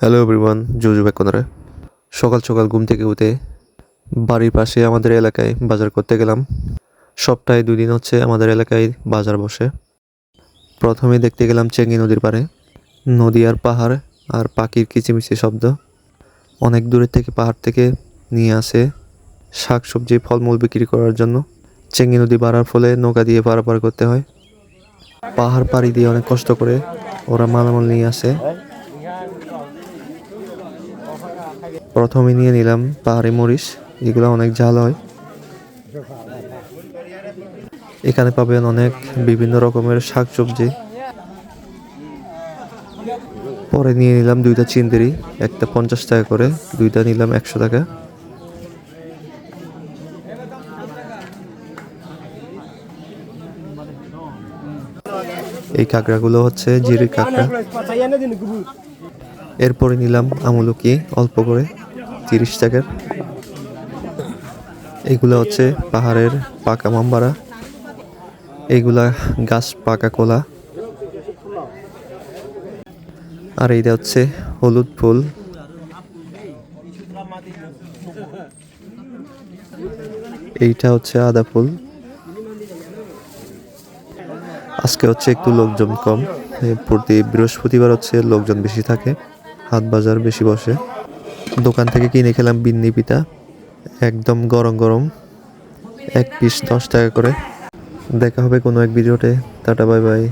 Hello everyone জুজু ব্যাকনারে সকাল সকাল ঘুম থেকে উঠে বাড়ির পাশে আমাদের এলাকায় বাজার করতে গেলাম। সপ্তাহে দুই দিন হচ্ছে আমাদের এলাকায় বাজার বসে। প্রথমে দেখতে গেলাম চেঙ্গি নদীর পাড়ে। নদী আর পাহাড় আর পাখির কিচিমিচি শব্দ। অনেক দূরের থেকে পাহাড় থেকে নিয়ে আসে শাক সবজি ফলমূল বিক্রি করার জন্য। চেঙ্গি নদী বাড়ার ফলে নৌকা দিয়ে পারাপার করতে হয়। পাহাড় পাড়ি দিয়ে অনেক কষ্ট করে ওরা মালামাল নিয়ে আসে। প্রথমে নিয়ে নিলাম পাহাড়ি মরিচ, এগুলো অনেক ঝাল হয়। এখানে পাবেন অনেক বিভিন্ন রকমের শাকসবজি। পরে নিয়ে নিলাম দুইটা চিন্দেরি একটা পঞ্চাশ টাকা করে, দুইটা নিলাম একশো টাকা। এই কাঁকড়াগুলো হচ্ছে জিরির কাঁকড়া। এরপরে নিলাম আমুলকি অল্প করে, তিরিশ টাকার। এগুলো হচ্ছে পাহাড়ের পাকা মাম্বারা এগুলা গাছ পাকা কলা। আর এইটা হচ্ছে হলুদ ফুল। এইটা হচ্ছে আদা ফুল। আজকে হচ্ছে একটু লোকজন কম। প্রতি বৃহস্পতিবার হচ্ছে লোকজন বেশি থাকে। হাট বাজার বেশি বসে। দোকান থেকে কিনে খেলাম বিন্নি পিতা একদম গরম গরম, এক পিস দশ টাকা করে। দেখা হবে কোনো এক ভিডিওতে। Tata, bye bye.